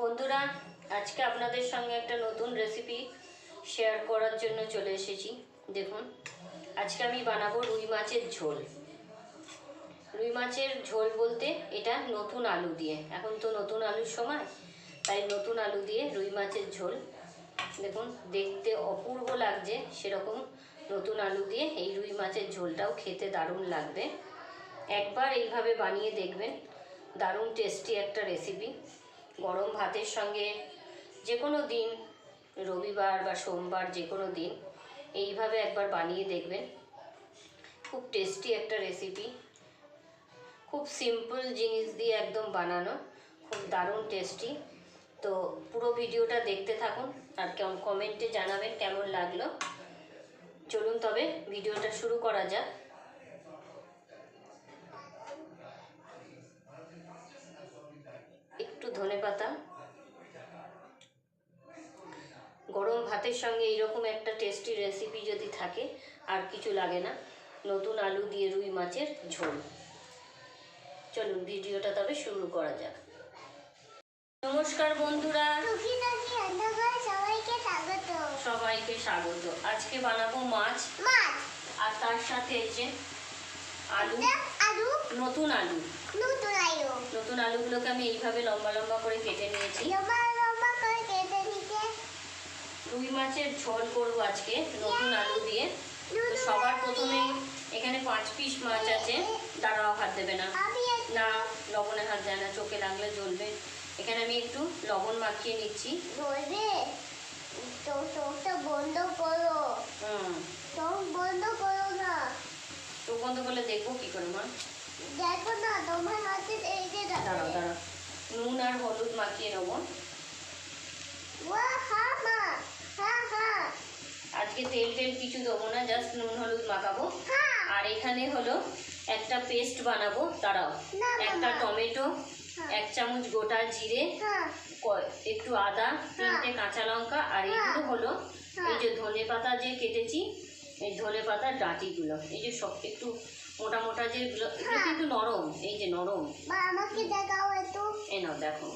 বন্ধুরা, আজকে আপনাদের সঙ্গে একটা নতুন রেসিপি শেয়ার করার জন্য চলে এসেছি। দেখুন, আজকে আমি বানাবো রুই মাছের ঝোল। রুই মাছের ঝোল বলতে এটা নতুন আলু দিয়ে। এখন তো নতুন আলুর সময়, তাই নতুন আলু দিয়ে রুই মাছের ঝোল। দেখুন, দেখতে অপূর্ব লাগছে, সেরকম নতুন আলু দিয়ে এই রুই মাছের ঝোলটাও খেতে দারুণ লাগবে। একবার এইভাবে বানিয়ে দেখবেন, দারুণ টেস্টি একটা রেসিপি গরম ভাতের সঙ্গে যে কোনো দিন, রবিবার বা সোমবার যে কোনো দিন, এইভাবে একবার বানিয়ে দেখবেন। খুব টেস্টি একটা রেসিপি খুব সিম্পল জিনিস দিয়ে একদম বানানো। খুব দারুণ টেস্টি তো পুরো ভিডিওটা দেখতে থাকুন আর কেমন কমেন্টে জানাবেন কেমন লাগল। চলুন তবে ভিডিওটা শুরু করা যাক। ধনে পাতা। গরম ভাতের সঙ্গে এইরকম একটা টেস্টি রেসিপি যদি থাকে আর কিছু লাগে না নতুন আলু দিয়ে রুই মাছের ঝোল। চলুন ভিডিওটা তবে শুরু করা যাক। নমস্কার বন্ধুরা। সবাইকে স্বাগত। আজকে বানাবো মাছ। মাছ। আর তার সাথে এই যে আলু। আলু? নতুন আলু। নতুন আলু। নতুন আলুগুলোকে আমি এইভাবে লম্বা লম্বা করে কেটে নিয়েছি। লম্বা লম্বা করে কেটে নিতে। রুই মাছের ঝোল করব আজকে নতুন আলু দিয়ে। তো সবার প্রথমে এখানে পাঁচ পিস মাছ আছে দাঁড়াও হাত দেবে না। না লবণে হাত যায় না চোখে লাগলে জ্বলবে। এখানে আমি একটু লবণ মাখিয়ে নিচ্ছি। বলবে তো চোখটা বন্ধ করো। হুম। চোখ বন্ধ করো না। চোখ বন্ধ করলে দেখব কি করে মা? দেখো না তোমার হাতে এই যে দাঁড়াও দাঁড়াও। নুন আর হলুদ মাখিয়ে নেব। আজকে তেল টেল কিছু দেবো না জাস্ট নুন হলুদ মাখাবো। আর এখানে হলো একটা পেস্ট বানাবো দাঁড়াও। একটা টমেটো। এক চামচ গোটা জিরে একটু আদা তিনটে কাঁচা লঙ্কা আর এইগুলো হলো। এই যে ধনে পাতা যে কেটেছি এই ধনে পাতার ডাঁটিগুলো এই যে সব একটু মোটা মোটা যেগুলো এগুলো হ্যাঁ। কিন্তু নরম এই যে নরম। আমাকে দেখাও একটু। এই নাও দেখো।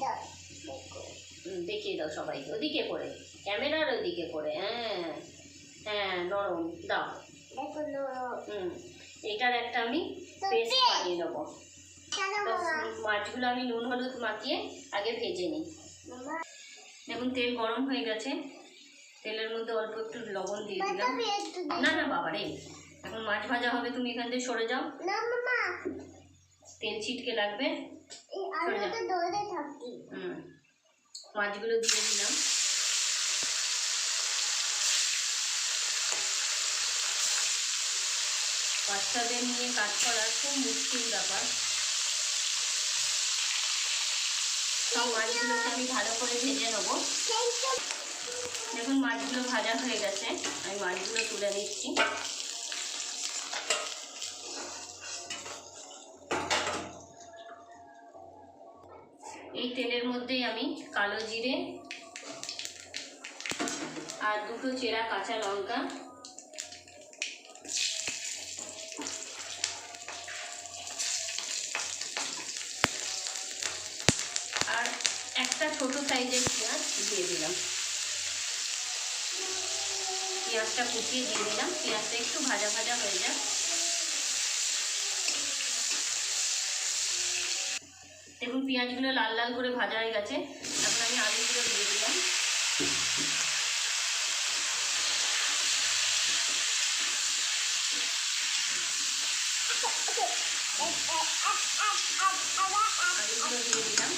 দেখিয়ে দাও সবাইকে ওদিকে করে ক্যামেরার ওদিকে করে হ্যাঁ হ্যাঁ নরম দাও। হুম এটার একটা আমি পেস্ট। বানিয়ে নেব। মাছগুলো আমি নুন হলুদ মাখিয়ে আগে ভেজে নিই। দেখুন তেল গরম হয়ে গেছে। তেলের মধ্যে অল্প একটু লবণ দিয়ে দিলাম। না না বাবা রে এখন মাছ ভাজা হবে তুমি এখান থেকে সরে যাও। না মামা। তেল ছিটকে লাগবে। হুম মাছগুলো দিয়ে দিলাম। বাচ্চাদের নিয়ে কাজ করা খুব মুশকিল ব্যাপার। সব মাছগুলোকে আমি ভালো করে ভেজে নেব। দেখুন, মাছগুলো ভাজা হয়ে গেছে। আমি মাছগুলো তুলে নিচ্ছি। এই তেলের মধ্যেই আমি কালো জিরে আর দুটো চেরা কাঁচা লঙ্কা। আর একটা ছোট সাইজের পেঁয়াজ দিয়ে দিলাম। পেঁয়াজটা কুচিয়ে দিয়ে দিলাম। পেঁয়াজটা একটু ভাজা ভাজা হয়ে যাক। দেখুন, পেঁয়াজগুলো লাল লাল করে ভাজা হয়ে গেছে। এখন আমি আলুগুলো দিয়ে দিলাম আলুগুলো দিয়ে দিলাম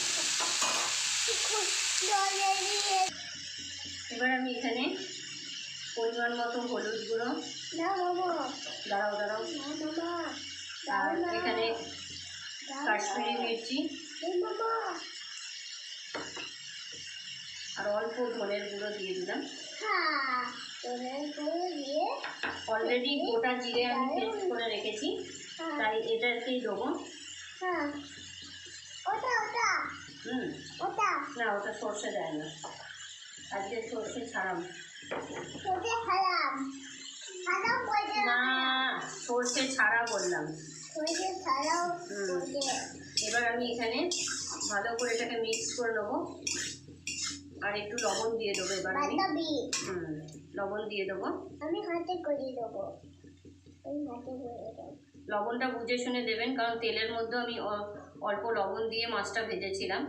এবার আমি এখানে পরিমাণ মতো হলুদ গুঁড়ো। দাঁড়াও দাঁড়াও। আর এখানে কাশ্মীরি মির্চি। আর অল্প ধনের গুঁড়ো দিয়ে দিলাম। অলরেডি গোটা জিরে আমি পেস্ট করে রেখেছি। তাই এটাকেই দেবো। ওটা ওটা। হুম। ওটা। না ওটা সর্ষে দেয় না। আজকে সর্ষে ছাড়াম না সর্ষে ছাড়া বললাম। এবার আমি এখানে ভালো করে এটাকে মিক্স করে নেব। আর একটু লবণ দিয়ে দেবো এবার আমি। হুম লবণ দিয়ে দেবো। আমি হাতে করে দেবো। লবণটা বুঝে শুনে দেবেন কারণ তেলের মধ্যে আমি অল্প লবণ দিয়ে মাছটা ভেজেছিলাম।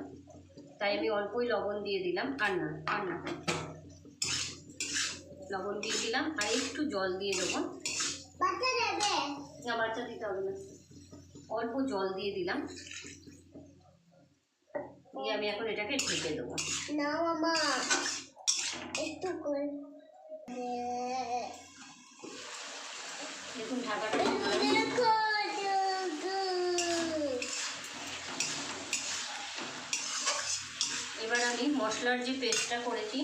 তাই আমি অল্পই লবণ দিয়ে দিলাম। আর না আর না। লবণ দিয়ে দিলাম আর একটু জল দিয়ে দেবো। না বাচ্চা দিতে হবে না। অল্প জল দিয়ে দিলাম। দিয়ে আমি এখন এটাকে ঢেকে দেবো। না মামা একটু দেখুন ঢাকাটা খুললাম। দেখো দেখো এবার আমি মশলার যে পেস্টটা করেছি,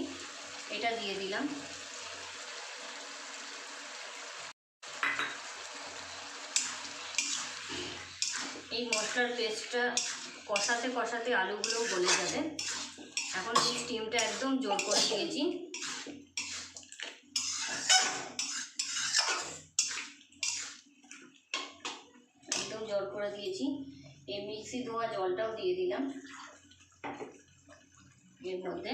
এটা দিয়ে দিলাম। এই মশলার পেস্টটা কষাতে কষাতে আলুগুলো গলে যাবে। এখন এই স্টিমটা একদম জোর করে দিয়েছি। একদম জোর করে দিয়েছি। এই মিক্সি ধোয়া জলটাও দিয়ে দিলাম। এর মধ্যে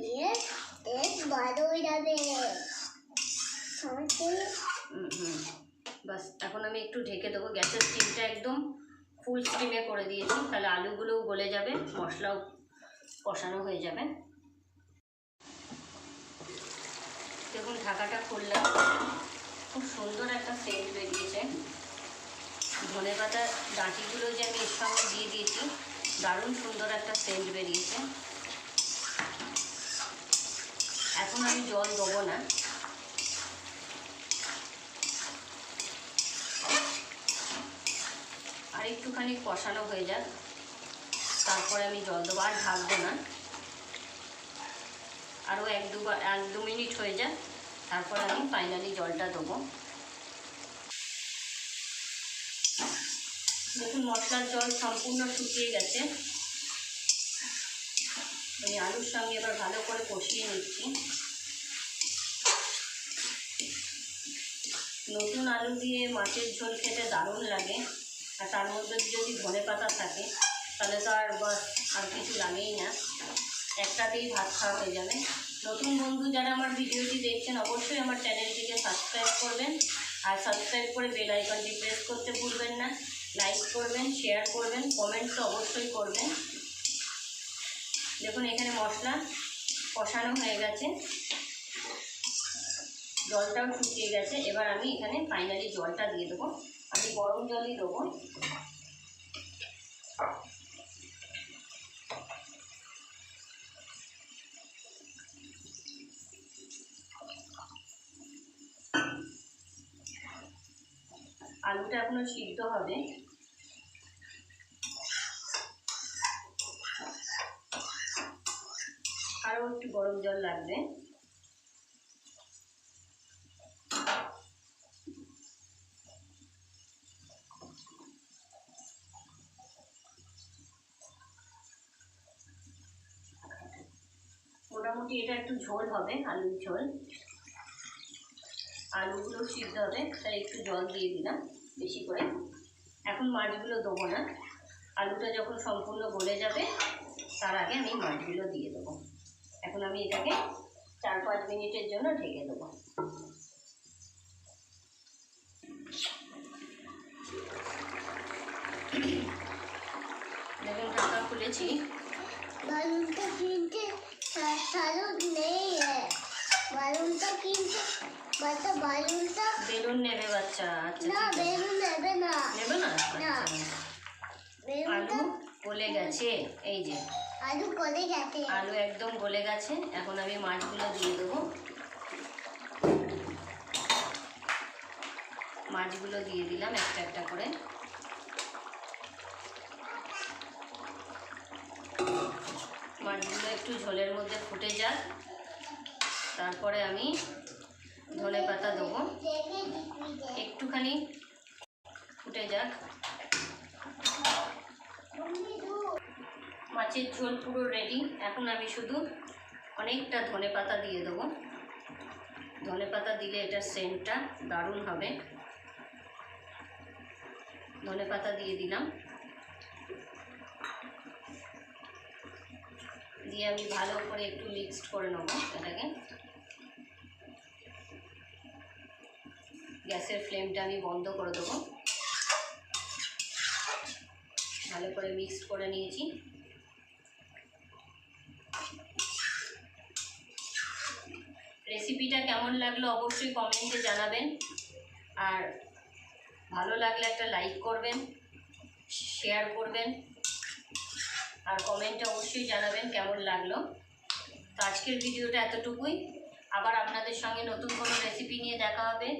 দিয়ে বাস এখন আমি একটু ঢেকে দেবো। গ্যাসের স্টিমটা একদম ফুল স্টিমে করে দিয়েছি। তাহলে আলুগুলোও গলে যাবে মশলাও কষানো হয়ে যাবে। দেখুন ঢাকাটা খুললাম খুব সুন্দর একটা সেন্ট বেরিয়েছে ধনে পাতার ডাঁটিগুলো যে আমি এর সঙ্গে দিয়ে দিয়েছি, দারুণ সুন্দর একটা সেন্ট বেরিয়েছে। এখন আমি জল দেবো না। আর একটুখানি কষানো হয়ে যাক, তারপরে আমি জল দেবো, আর ঢাকবো না। আরও এক দুবার, এক দু মিনিট হয়ে যাক, তারপরে আমি ফাইনালি জলটা দেবো। দেখুন মশলার জল সম্পূর্ণ শুকিয়ে গেছে। আমি আলুর সঙ্গে এবার ভালো করে কষিয়ে নিচ্ছি। নতুন আলু দিয়ে মাছের ঝোল খেতে দারুণ লাগে, আর তার মধ্যে যদি ধনে পাতা থাকে, তাহলে তো আর বাস আর কিছু লাগেই না। একটাতেই ভাত খাওয়া হয়ে যাবে। নতুন বন্ধু যারা আমার ভিডিওটি দেখছেন, অবশ্যই আমার চ্যানেলটিকে সাবস্ক্রাইব করবেন। আর সাবস্ক্রাইব করে বেল আইকনটি প্রেস করতে ভুলবেন না। লাইক করবেন শেয়ার করবেন কমেন্ট তো অবশ্যই করবেন। দেখুন, এখানে মশলা কষানো হয়ে গেছে। জলটাও শুকিয়ে গেছে। এবার আমি এখানে ফাইনালি জলটা দিয়ে দেবো। আমি গরম জলই দেবো। আলুটা এখনও সিদ্ধ হবে। আরও একটু গরম জল লাগবে। মোটামুটি এটা একটু ঝোল হবে, আলুর ঝোল। আলুগুলো সিদ্ধ হবে, তাই একটু জল দিয়ে দিলাম। বেশি করে। এখন মাছগুলো দেবো না। আলুটা যখন সম্পূর্ণ গলে যাবে, তার আগে আমি মাছগুলো দিয়ে দেবো। এখন আমি এটাকে চার পাঁচ মিনিটের জন্য ঢেকে দেবো। দেখুন, ঢাকা খুলেছি। কিনতে নেই। কিনতে বেলুন নেবে বাচ্চা আচ্ছা না বেলুন নেবে না। নেবে না? না। আচ্ছা আলু গলে গেছে এই যে। আলু করে গেছে। আলু একদম গলে গেছে এখন আমি মাছগুলো দিয়ে দেবো। মাছগুলো দিয়ে দিলাম একটা একটা করে। মাছগুলো একটু ঝোলের মধ্যে ফুটে যাক। তারপরে আমি ধনে পাতা দেবো। একটুখানি ফুটে যাক। মাছের ঝোল পুরো রেডি এখন আমি শুধু অনেকটা ধনে পাতা দিয়ে দেবো। ধনে পাতা দিলে এটার সেন্টটা দারুণ হবে। ধনে পাতা দিয়ে দিলাম। দিয়ে আমি ভালো করে একটু মিক্সড করে নেব এটাকে। গ্যাসের ফ্লেমটা আমি বন্ধ করে দেবো। ভালো করে মিক্স করে নিয়েছি। রেসিপিটা কেমন লাগল অবশ্যই কমেন্টে জানাবেন। আর ভালো লাগলে একটা লাইক করবেন, শেয়ার করবেন। আর কমেন্টে অবশ্যই জানাবেন কেমন লাগল। তো আজকের ভিডিওটা এতটুকুই। আবার আপনাদের সঙ্গে নতুন কোনো রেসিপি নিয়ে দেখা হবে।